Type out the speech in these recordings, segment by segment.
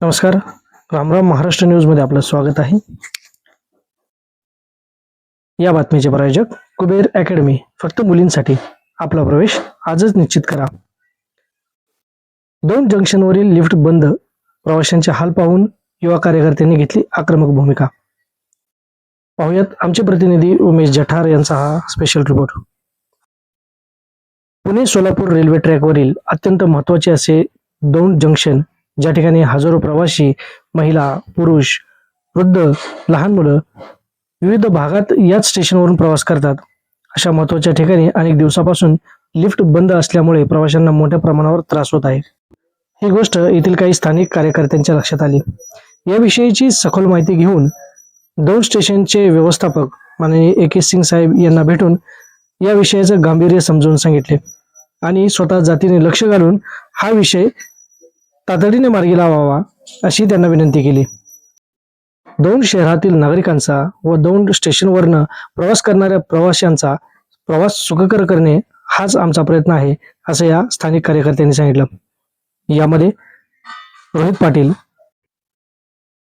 नमस्कार. रामराम महाराष्ट्र न्यूजमध्ये आपलं स्वागत आहे. या बातमीचे प्रायोजक कुबेर अकॅडमी फक्त मुलींसाठी आपला प्रवेश आजच निश्चित करा. दोन जंक्शनवरील लिफ्ट बंद प्रवाशांचे हाल पाहून युवा कार्यकर्त्यांनी घेतली आक्रमक भूमिका. पाहुयात आमचे प्रतिनिधी उमेश जठार यांचा हा special report Pune Solapur railway ट्रॅकवरील अत्यंत महत्त्वाचे असे दोन जंक्शन ज्या ठिकाणी हजारो प्रवासी महिला पुरुष वृद्ध लहान मुलं विविध भागात याच स्टेशनवरून प्रवास करतात. अशा महत्त्वाच्या ठिकाणी अनेक दिवसापासून लिफ्ट बंद असल्यामुळे प्रवाशांना मोठ्या प्रमाणावर त्रास होत आहे. ही गोष्ट येथील काही स्थानिक कार्यकर्त्यांच्या लक्षात आली. याविषयीची सखोल माहिती घेऊन दोन स्टेशनचे व्यवस्थापक माननीय ए के सिंग साहेब यांना भेटून या विषयाचं गांभीर्य समजावून सांगितले आणि स्वतः जातीने लक्ष घालून हा विषय तातडीने मार्गी लावावा अशी त्यांना विनंती केली. दोन शहरातील नागरिकांचा व दोन स्टेशनवरनं प्रवास करणाऱ्या प्रवाशांचा प्रवास सुखकर करणे हाच आमचा प्रयत्न आहे असं या स्थानिक कार्यकर्त्यांनी सांगितलं. यामध्ये रोहित पाटील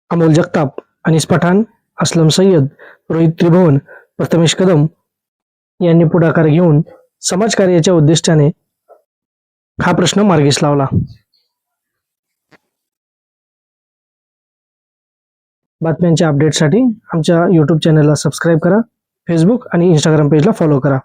अमोल जगताप अनिस पठाण असलम सय्यद रोहित त्रिभुवन प्रथमेश कदम यांनी पुढाकार घेऊन समाजकार्याच्या उद्दिष्टाने हा प्रश्न मार्गीस लावला. बातम्यांच्या अपडेटसाठी आमच्या यूट्यूब चॅनलला सबस्क्राईब करा फेसबुक आणि इंस्टाग्राम पेजला फॉलो करा.